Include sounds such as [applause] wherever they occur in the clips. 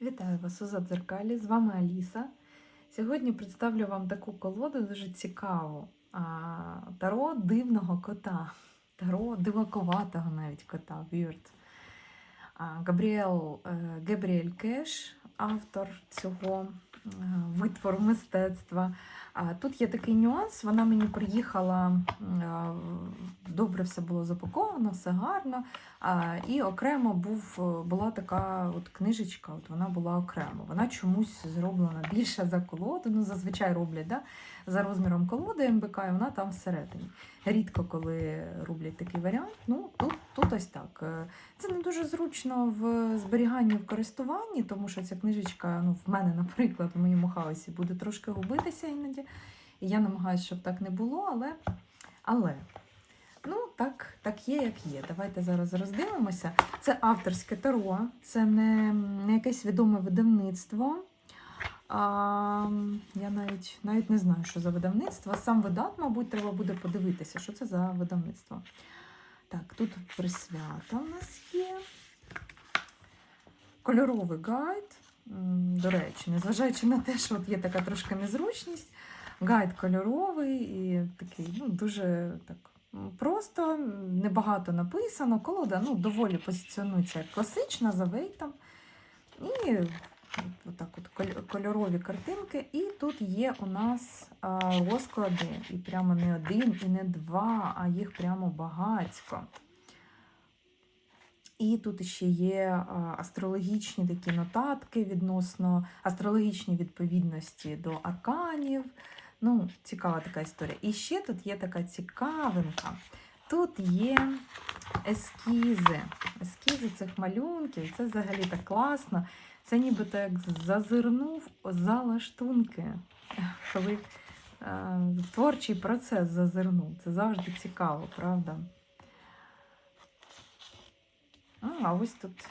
Вітаю вас у Задзеркалі, з вами Аліса. Сьогодні представлю вам таку колоду дуже цікаву. Таро дивного кота, таро дивакуватого навіть кота. Е, Габріель Кеш, автор цього е, витвору мистецтва. Тут є такий нюанс, вона мені приїхала, е, добре все було запаковано, все гарно. І окремо був, була така от книжечка, от вона була окремо. Вона чомусь зроблена більше за колоду. Ну, зазвичай роблять да? За розміром колоди МБК, і вона там всередині. Рідко коли роблять такий варіант. Ну, тут, тут ось так. Е, Це не дуже зручно в зберіганні в користуванні, тому що ця книжечка, ну, в мене, наприклад, в моєму хаосі буде трошки губитися іноді. І я намагаюся, щоб так не було, але. але Ну, так, так є, як є. Давайте зараз роздивимося. Це авторське таро, це не, не якесь відоме видавництво. А, я навіть, навіть не знаю, що за видавництво. Сам видат, мабуть, треба буде подивитися, що це за видавництво. Так, тут присвята у нас є. Кольоровий гайд. До речі, незважаючи на те, що от є така трошки незручність, гайд кольоровий і такий, ну, дуже так. Просто небагато написано. Колода ну, доволі позиціонується як класична за вейтом. І отак от кольорові картинки. І тут є у нас розклади. І прямо не один, і не два, а їх прямо багатько. І тут ще є астрологічні такі нотатки відносно астрологічні відповідності до арканів. Ну, цікава така історія. І ще тут є така цікавинка. Тут є ескізи. Ескізи цих малюнків. Це взагалі так класно. Це нібито як зазирнув за лаштунки, коли е, творчий процес зазирнув. Це завжди цікаво, правда? А, а ось тут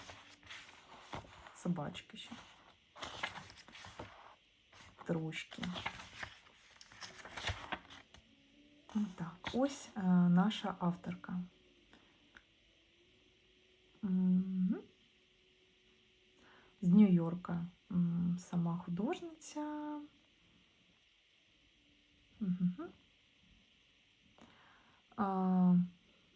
собачки ще. Трошки. Так, ось е, наша авторка. Мгм. З Нью-Йорка сама художниця. А,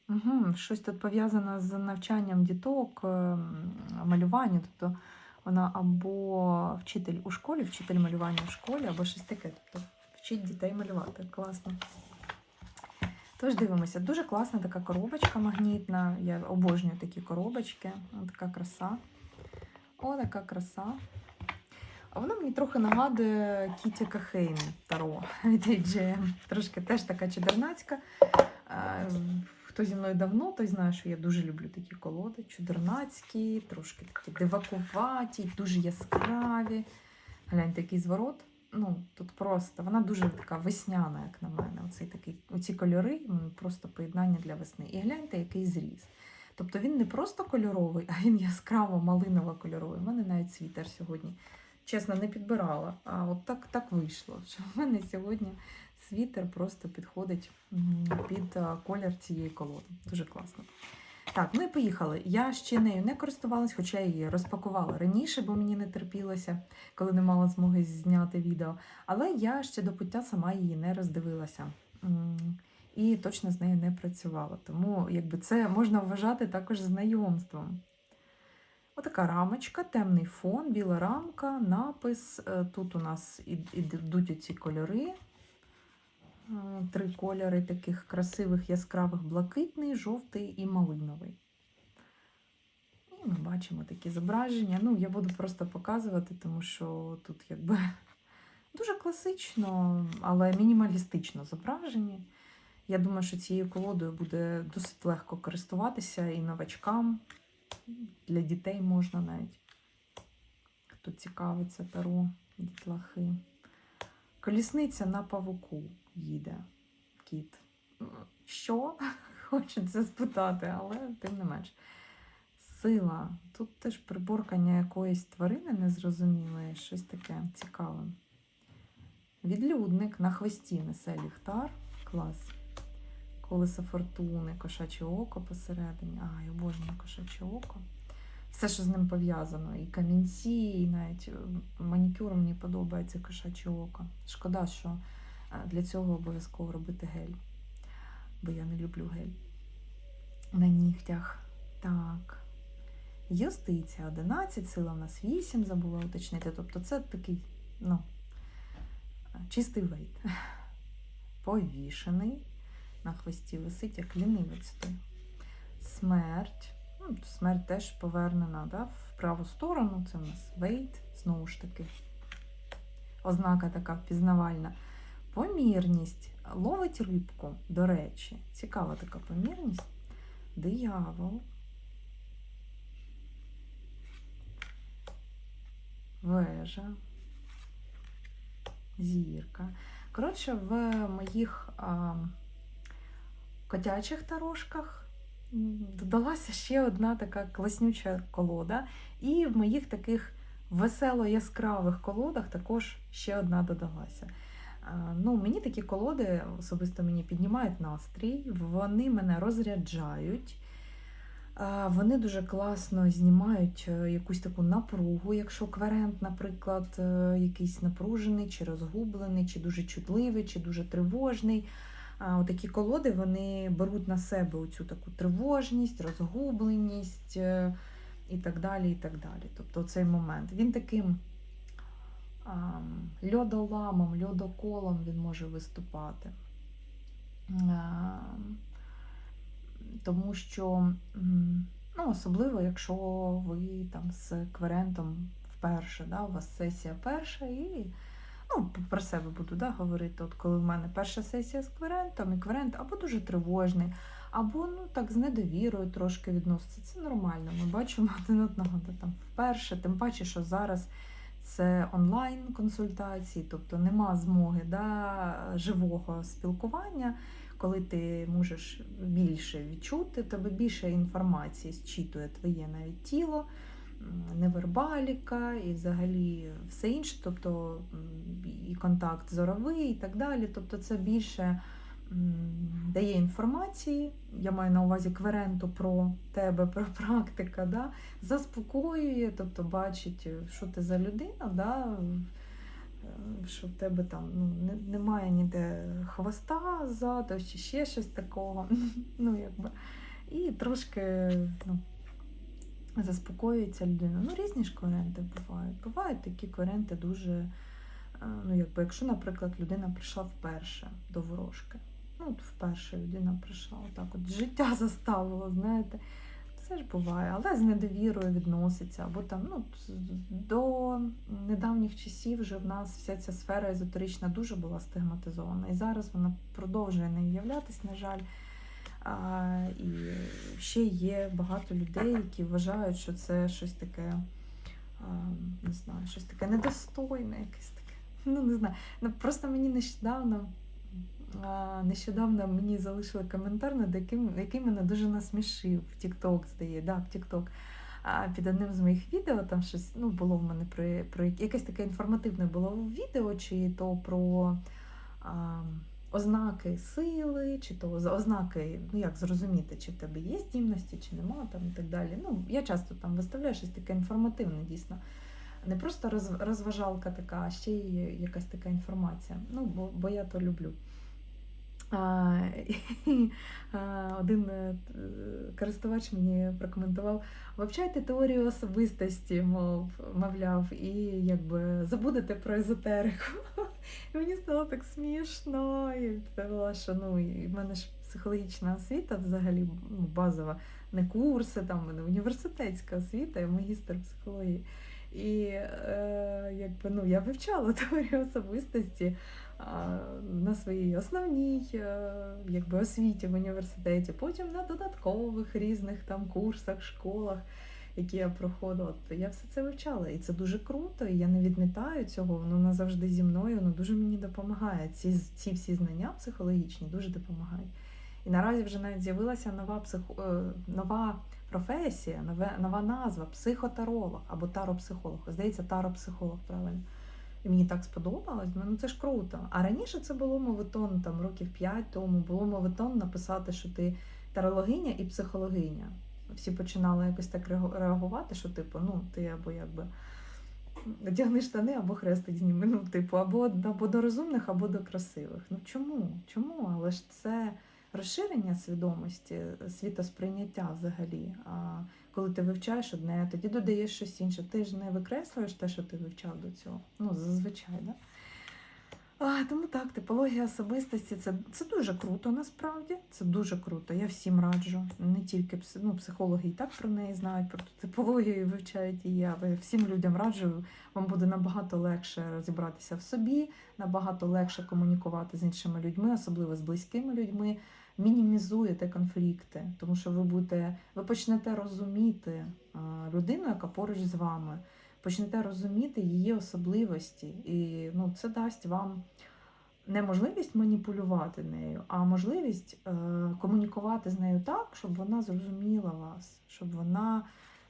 угу. Щось тут пов'язане з навчанням діток, ем, малювання. Тобто вона або вчитель у школі, вчитель малювання в школі, або щось таке. Тобто вчить дітей малювати. Класно. Тож дивимося, дуже класна така коробочка магнітна. Я обожнюю такі коробочки. Така краса. О, така краса. А вона мені трохи нагадує Кіті Кахейн Таро від AGM. Трошки теж така чудернацька. Хто зі мною давно, той знає, що я дуже люблю такі колоди. Чудернацькі, трошки такі дивакуваті, дуже яскраві. Гляньте, який зворот ну, тут просто вона дуже така весняна, як на мене. Оцей такий, оці кольори просто поєднання для весни. І гляньте, який зріз. Тобто він не просто кольоровий, а він яскраво малиново кольоровий. У мене навіть світер сьогодні. Чесно, не підбирала. А от так, так вийшло, [laughs] що в мене сьогодні світер просто підходить під колір цієї колоди. Дуже класно. Так, ну і поїхали. Я ще нею не користувалась, хоча її розпакувала раніше, бо мені не терпілося, коли не мала змоги зняти відео. Але я ще до пуття сама її не роздивилася. І точно з нею не працювала. Тому якби це можна вважати також знайомством. Отака рамочка, темний фон, біла рамка, напис. Е, Тут у нас ідуть оці кольори. Е, Три кольори таких красивих, яскравих: блакитний, жовтий і малиновий. І ми бачимо такі зображення. Ну, я буду просто показувати, тому що тут якби [laughs] дуже класично, але мінімалістично зображені. Я думаю, що цією колодою буде досить легко користуватися і новачкам. Для дітей можна навіть. Хто цікавиться таро, дітлахи. Колісниця на павуку їде кіт. Що? [laughs] Хочеться спитати, але тим не менш. Сила. Тут теж приборкання якоїсь тварини незрозумілої, щось таке цікаве. Відлюдник на хвості несе ліхтар. Клас. Колесо фортуни, кошаче око посередині. А, я обожнюю кошаче око. все, що з ним пов'язано. І камінці, і навіть е, манікюр мені подобається кошаче око. Шкода, що е, для цього обов'язково робити гель. Бо я не люблю гель на нігтях. Так. Юстиція 11, сила в нас 8, забула уточнити. Тобто це такий, ну, чистий вейт. [laughs] Повішений. На хвості висить, як лінивець той. Смерть. Ну, смерть теж повернена да, в праву сторону. Це у нас вейт, знову ж таки. Ознака така впізнавальна. Помірність. Ловить рибку, до речі. Цікава така помірність. Диявол. Вежа. Зірка. Коротше, в моїх котячих тарошках додалася ще одна така класнюча колода. І в моїх таких весело яскравих колодах також ще одна додалася. Ну, мені такі колоди особисто мені піднімають настрій, вони мене розряджають. Вони дуже класно знімають е, якусь таку напругу, якщо кверент, наприклад, е, якийсь напружений, чи розгублений, чи дуже чутливий, чи дуже тривожний. Такі колоди вони беруть на себе оцю таку тривожність, розгубленість е, і так далі. і так далі. Тобто цей момент. Він таким льодоламом, льодоколом він може виступати. Тому що, ну, особливо, якщо ви там з кверентом вперше, да, у вас сесія перша, і ну, про себе буду да, говорити. От коли в мене перша сесія з кверентом, і кверент або дуже тривожний, або ну, так з недовірою трошки відноситься. Це нормально. Ми бачимо один одного да, там вперше, тим паче, що зараз. Це онлайн-консультації, тобто нема змоги да, живого спілкування, коли ти можеш більше відчути, тебе більше інформації зчитує твоє навіть тіло, невербаліка і взагалі все інше, тобто і контакт зоровий і так далі. Тобто це більше дає інформації, я маю на увазі кверенту про тебе, про практика, да? заспокоює, тобто бачить, що ти за людина, да? що в тебе там ну, немає ніде хвоста ззаду, чи ще щось такого. [laughs] ну, якби. І трошки ну, заспокоюється людина. Ну, різні ж кверенти бувають. Бувають такі кверенти дуже. е, Ну, якби, якщо, наприклад, людина прийшла вперше до ворожки. Ну, от вперше людина прийшла, отак от життя [laughs] заставило, знаєте. Все ж буває, але з недовірою відноситься. Або там, ну, до недавніх часів вже в нас вся ця сфера езотерична дуже була стигматизована. І зараз вона продовжує не являтись, на жаль. І ще є багато людей, які вважають, що це щось таке, не знаю, щось таке недостойне, якесь таке. [laughs] Ну, не знаю. Ну, просто мені нещодавно. Нещодавно мені залишили коментар, над яким, який мене дуже насмішив в TikTok, здає, да, в TikTok. А під одним з моїх відео там щось ну, було в мене про, про якесь таке інформативне було відео, чи то про а, ознаки сили, чи то ознаки, ну як зрозуміти, чи в тебе є здібності, чи нема, там і так далі. Ну, я часто там виставляю щось таке інформативне, дійсно. Не просто розважалка така, а ще й якась така інформація. Ну, бо, бо я то люблю. [laughs] Один е, користувач мені прокоментував: вивчайте теорію особистості, мов, мовляв, і якби забудете про езотерику. [laughs] І мені стало так смішно. І відповіла, що ну, і в мене ж психологічна освіта взагалі ну, базова, не курси, там в мене університетська освіта, я магістр психології. І е, якби, ну, я вивчала [laughs] теорію особистості на своїй основній е, якби, освіті в університеті, потім на додаткових різних там курсах, школах, які я проходила. То я все це вивчала. І це дуже круто, і я не відмітаю цього, воно назавжди зі мною, воно дуже мені допомагає. Ці, ці всі знання психологічні дуже допомагають. І наразі вже навіть з'явилася нова психо... е, нова професія, нове, нова назва психотаролог або таропсихолог. Здається, таропсихолог, правильно. І мені так сподобалось, ну це ж круто. А раніше це було мовитон, там років 5 тому було мовитон написати, що ти тарологиня і психологиня. всі починали якось так реагу- реагувати, що типу, ну, ти або якби одягни штани, або хрестик зніми. Ну, типу, або, або до розумних, або до красивих. Ну чому? Чому? Але ж це розширення свідомості, світосприйняття взагалі. А коли ти вивчаєш одне, тоді додаєш щось інше. Ти ж не викреслюєш те, що ти вивчав до цього. Ну, зазвичай, да? А, тому так, типологія особистості це, це дуже круто насправді. Це дуже круто. Я всім раджу. Не тільки ну, психологи і так про неї знають, про ту типологію вивчають її, але всім людям раджу. Вам буде набагато легше розібратися в собі, набагато легше комунікувати з іншими людьми, особливо з близькими людьми. Мінімізуєте конфлікти, тому що ви будете, ви почнете розуміти людину, яка поруч з вами почнете розуміти її особливості, і ну, це дасть вам не можливість маніпулювати нею, а можливість е, комунікувати з нею так, щоб вона зрозуміла вас, щоб вона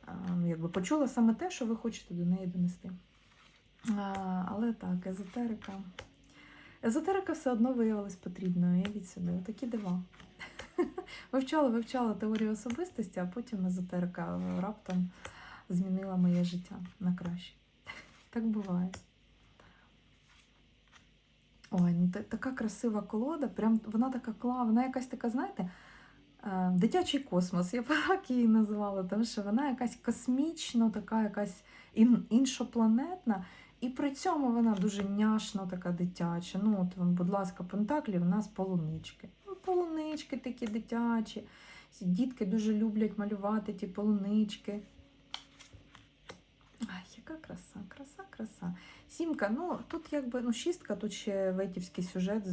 е, ну, якби почула саме те, що ви хочете до неї донести. А, але так, езотерика. Езотерика все одно виявилась потрібною. Я сюди. Такі дива. [laughs] Вивчала, вивчала теорію особистості, а потім езотерика раптом змінила моє життя на краще. [laughs] Так буває. Ой, ну така красива колода, прям вона така клава, вона якась така, знаєте, е, дитячий космос, я б [laughs] так її називала, тому що вона якась космічно, така якась ін, іншопланетна, і при цьому вона дуже няшно така дитяча. Ну, от, будь ласка, Пентаклі в нас полунички. Ну, полунички такі дитячі. Дітки дуже люблять малювати ті полунички. Яка краса, краса, краса. Сімка, ну тут якби ну, шістка, тут ще ветівський сюжет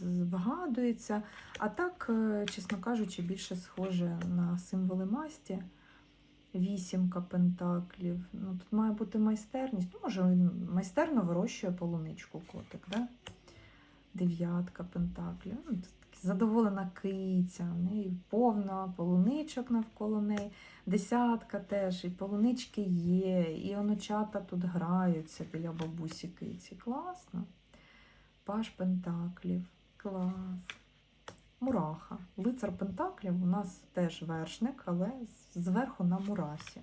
вгадується. А так, е, чесно кажучи, більше схоже на символи масті. Вісімка пентаклів. Ну, тут має бути майстерність. Ну, може, він майстерно вирощує полуничку котик, да? Дев'ятка пентаклів. Ну, тут задоволена киця, повна полуничок навколо неї. Десятка теж, і полунички є, і онучата тут граються біля бабусі киці. Класно. Паш Пентаклів. Клас. Мураха. Лицар Пентаклів у нас теж вершник, але зверху на мурасі.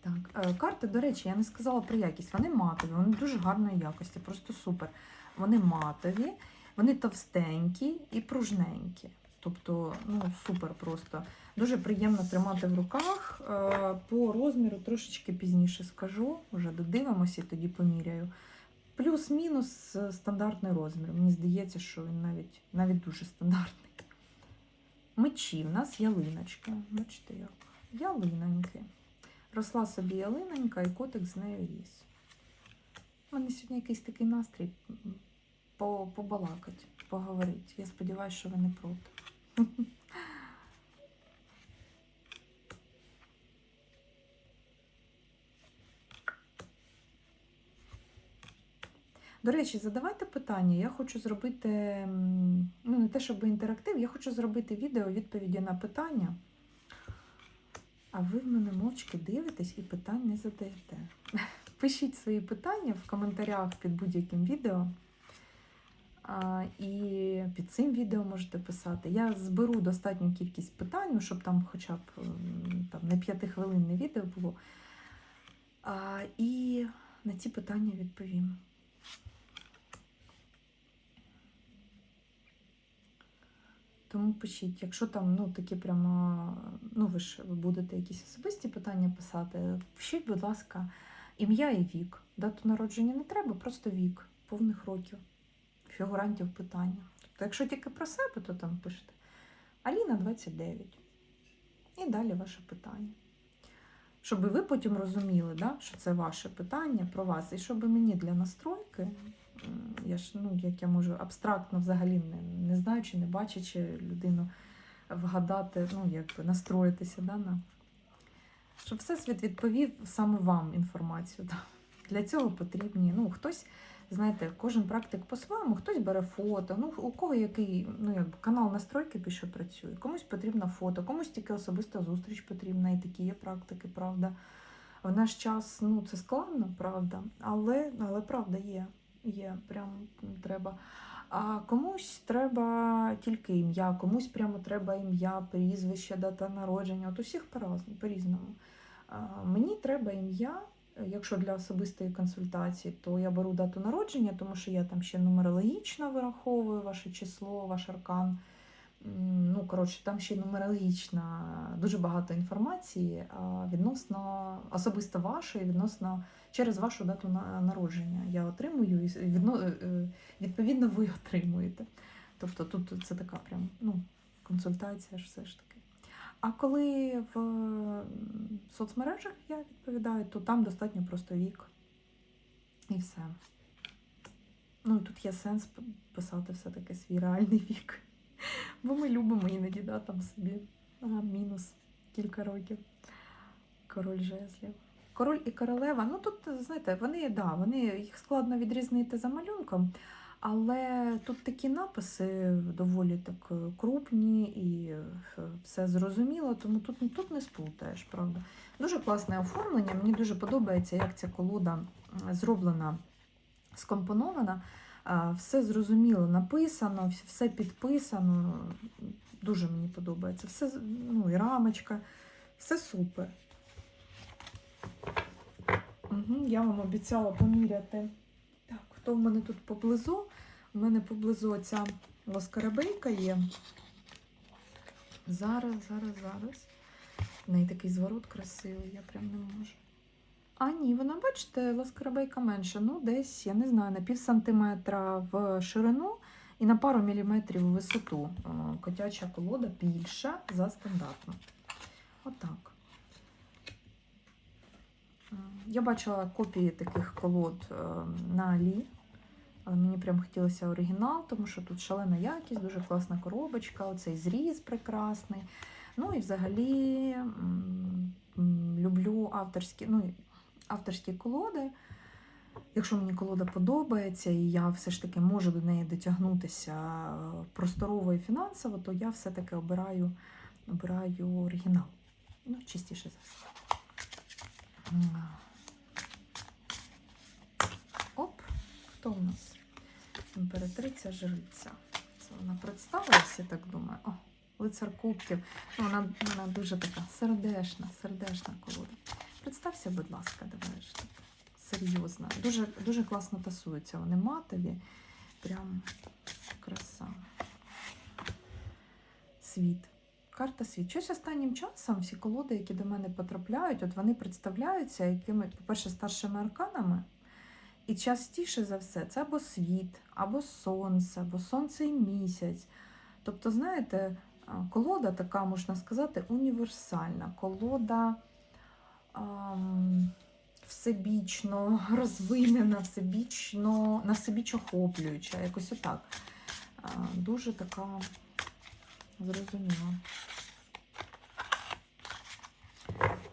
Так, е, карти, до речі, я не сказала про якість. Вони матові, вони дуже гарної якості, просто супер. Вони матові, вони товстенькі і пружненькі. Тобто, ну, супер просто. Дуже приємно тримати в руках. Е, По розміру трошечки пізніше скажу, вже додивимося і тоді поміряю. Плюс-мінус е, стандартний розмір. Мені здається, що він навіть, навіть дуже стандартний. Мечі в нас ялиночка. Бачите як? Ялиноньки. Росла собі ялинонька і котик з нею ріс. У мене сьогодні якийсь такий настрій м, по- побалакать, поговорити. Я сподіваюся, що ви не проти. До речі, задавайте питання. Я хочу зробити, ну не те, щоб інтерактив, я хочу зробити відео відповіді на питання. А ви в мене мовчки дивитесь і питань не задаєте. [laughs] Пишіть свої питання в коментарях під будь-яким відео. І під цим відео можете писати. Я зберу достатню кількість питань, ну, щоб там хоча б м, там, не п'ятихвилинне відео було. І на ці питання відповім. Тому пишіть, якщо там ну, такі прямо, ну ви ж будете якісь особисті питання писати, пишіть, будь ласка, ім'я і вік. Дату народження не треба, просто вік повних років, фігурантів питання. Тобто, якщо тільки про себе, то там пишете Аліна 29. І далі ваше питання. Щоб ви потім розуміли, да, що це ваше питання про вас, і щоб мені для настройки, я ж, ну, як я можу абстрактно взагалі не, не знаючи, не бачачи людину вгадати, ну, якби настроїтися да, на. Щоб всесвіт відповів саме вам інформацію. Да. Для цього потрібні, ну, хтось, знаєте, кожен практик по-своєму, хтось бере фото, ну, у кого який ну, якби, канал настройки під працює, комусь потрібно фото, комусь тільки особиста зустріч потрібна, і такі є практики, правда. В наш час ну, це складно, правда, але, але правда є. Є, прям треба. А комусь треба тільки ім'я, комусь прямо треба ім'я, прізвище, дата народження. От усіх по-різному. Мені треба ім'я. Якщо для особистої консультації, то я беру дату народження, тому що я там ще нумерологічно вираховую ваше число, ваш аркан. Ну, коротше, там ще нумерологічна дуже багато інформації відносно особисто вашої, відносно через вашу дату народження. Я отримую і е, е, відповідно ви отримуєте. Тобто тут це така прям ну, консультація ж все ж таки. А коли в соцмережах я відповідаю, то там достатньо просто вік і все. Ну, тут є сенс писати все-таки свій реальний [laughs] вік. Бо ми любимо іноді да, там собі ага, мінус кілька років. Король жезлів. Король і королева, ну тут, знаєте, вони, да, вони, їх складно відрізнити за малюнком, але тут такі написи доволі так е, крупні і е, все зрозуміло, тому тут, тут не сплутаєш, правда. Дуже класне оформлення. Мені дуже подобається, як ця колода зроблена, скомпонована. Все зрозуміло написано, все підписано. Дуже мені подобається. Все, ну і рамочка, все супер. Угу, я вам обіцяла поміряти. Хто в мене тут поблизу? У мене поблизу ця лоскарабейка є. Зараз, зараз, зараз. В неї такий зворот красивий, я прям не можу. А ні, вона, бачите, лоскарабейка менша. Ну, десь, я не знаю, на пів сантиметра в ширину і на пару міліметрів у висоту. Е, Котяча колода більша за стандартну. Отак. Е, Я бачила копії таких колод е, на Алі. Але мені прям хотілося оригінал, тому що тут шалена якість, дуже класна коробочка, оцей зріз прекрасний. Ну і взагалі люблю авторські, ну, авторські колоди. Якщо мені колода подобається, і я все ж таки можу до неї дотягнутися е, просторово і фінансово, то я все-таки обираю, обираю оригінал. Ну, частіше за все. Оп, хто у нас? Імператриця жриця. Це вона представилася, я так думаю. О, лицар кубків. Ну, вона, вона дуже така сердешна, сердешна колода. Представся, будь ласка, давай ж так. Серйозно. Дуже, дуже класно тасуються. Вони матові. Прям краса. Світ. Карта світ. Щось останнім часом всі колоди, які до мене потрапляють, от вони представляються якими, по-перше, старшими арканами. І частіше за все це або світ, або сонце, або сонце і місяць. Тобто, знаєте, колода така, можна сказати, універсальна. Колода ам, всебічно розвинена, всебічно, на всебіч охоплююча, якось отак. Дуже така зрозуміла.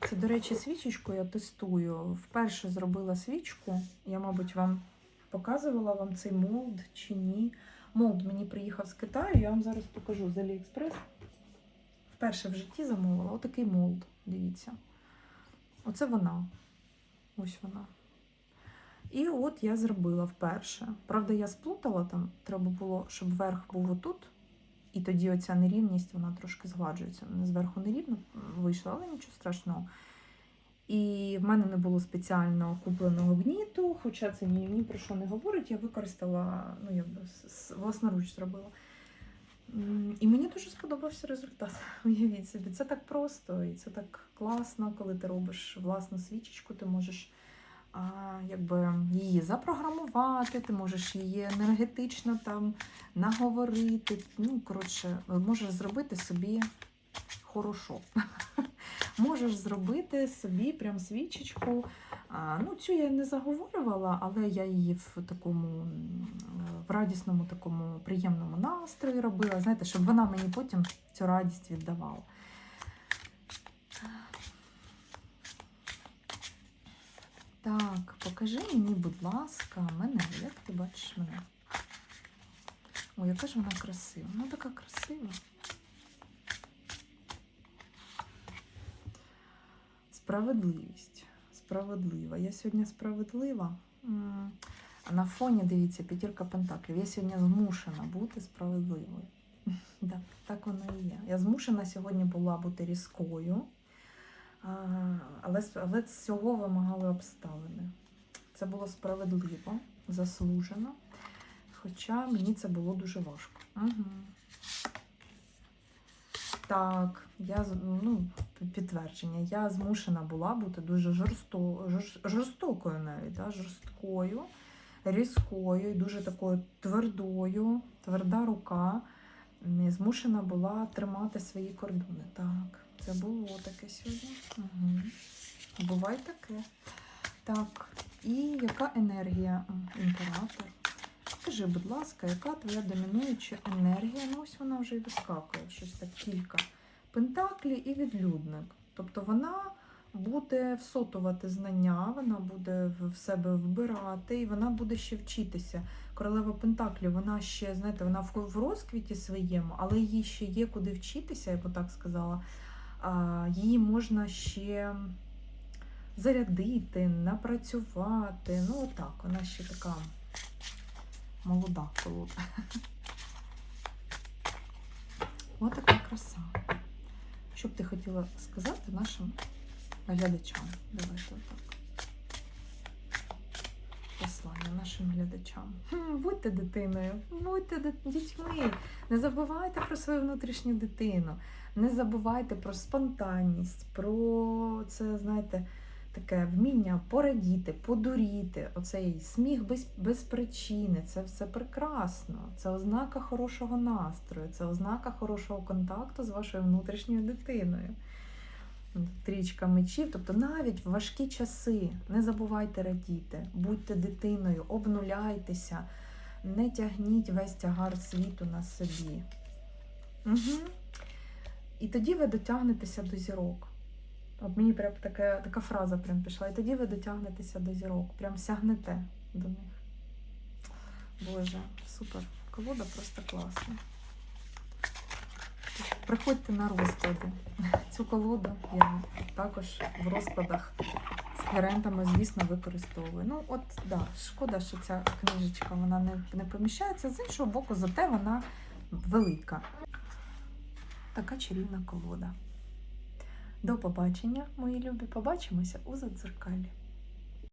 Це, до речі, свічечку я тестую. Вперше зробила свічку. Я, мабуть, вам показувала вам цей молд чи ні. Молд мені приїхав з Китаю, я вам зараз покажу з Аліекспрес. Вперше в житті замовила. Отакий молд, дивіться. Оце вона. Ось вона. І от я зробила вперше. Правда, я сплутала там, треба було, щоб верх був отут. І тоді оця нерівність вона трошки згладжується. Вона зверху нерівно вийшла, але нічого страшного. І в мене не було спеціально купленого гніту, хоча це ні, ні про що не говорить. Я використала, ну с- власноруч зробила. І мені дуже сподобався результат. [laughs] Уявіть собі, це так просто і це так класно, коли ти робиш власну свічечку, ти можеш якби, її запрограмувати, ти можеш її енергетично там наговорити. Ну, коротше, можеш зробити собі хорошо. [laughs] Можеш зробити собі прям свічечку. Ну, цю я не заговорювала, але я її в такому в радісному, такому приємному настрої робила. Знаєте, щоб вона мені потім цю радість віддавала. Так, покажи мені, будь ласка, мене, як ти бачиш мене? Ой, яка ж вона красива. Ну, така красива. Справедливість. Справедлива. Я сьогодні справедлива. М, На фоні, дивіться, п'ятірка пентаклів. Я сьогодні змушена бути справедливою. [laughs] Так воно і є. Я змушена сьогодні була бути різкою, а, але, але цього вимагали обставини. Це було справедливо, заслужено. Хоча мені це було дуже важко. Угу. Так, я ну, підтвердження. Я змушена була бути дуже жорсто, жорс- жорстокою навіть, да, жорсткою, різкою, і дуже такою твердою, тверда рука. М, Змушена була тримати свої кордони. Так, це було таке сьогодні. Угу. Буває таке. Так, і яка енергія імператор? Скажи, будь ласка, яка твоя домінуюча енергія? Ну, ось вона вже і вискакує, щось так кілька. Пентаклі і відлюдник. Тобто вона буде всотувати знання, вона буде в себе вбирати, і вона буде ще вчитися. Королева Пентаклів, вона ще, знаєте, вона в розквіті своєму, але їй ще є куди вчитися, я б так сказала. Її можна ще зарядити, напрацювати. Ну, отак, вона ще така молода колода. [laughs] Ось така краса. Що б ти хотіла сказати нашим глядачам? Давайте отак. Послання нашим глядачам. Будьте дитиною, будьте дітьми. Не забувайте про свою внутрішню дитину. Не забувайте про спонтанність, про це, знаєте, таке вміння порадіти, подуріти. Оцей сміх без, без причини. Це все прекрасно. Це ознака хорошого настрою, це ознака хорошого контакту з вашою внутрішньою дитиною. Трічка мечів, тобто навіть в важкі часи не забувайте радіти, будьте дитиною, обнуляйтеся, не тягніть весь тягар світу на собі. Угу. І тоді ви дотягнетеся до зірок. От мені прям така, така фраза прям пішла. І тоді ви дотягнетеся до зірок, прям сягнете до них. Боже, супер. Колода просто класна. Приходьте на розклади. [laughs] Цю колоду я також в розкладах з клієнтами, звісно, використовую. Ну, от, да, шкода, що ця книжечка вона не, не поміщається. З іншого боку, зате вона велика. Така чарівна колода. До побачення, мої любі. Побачимося у задзеркалі.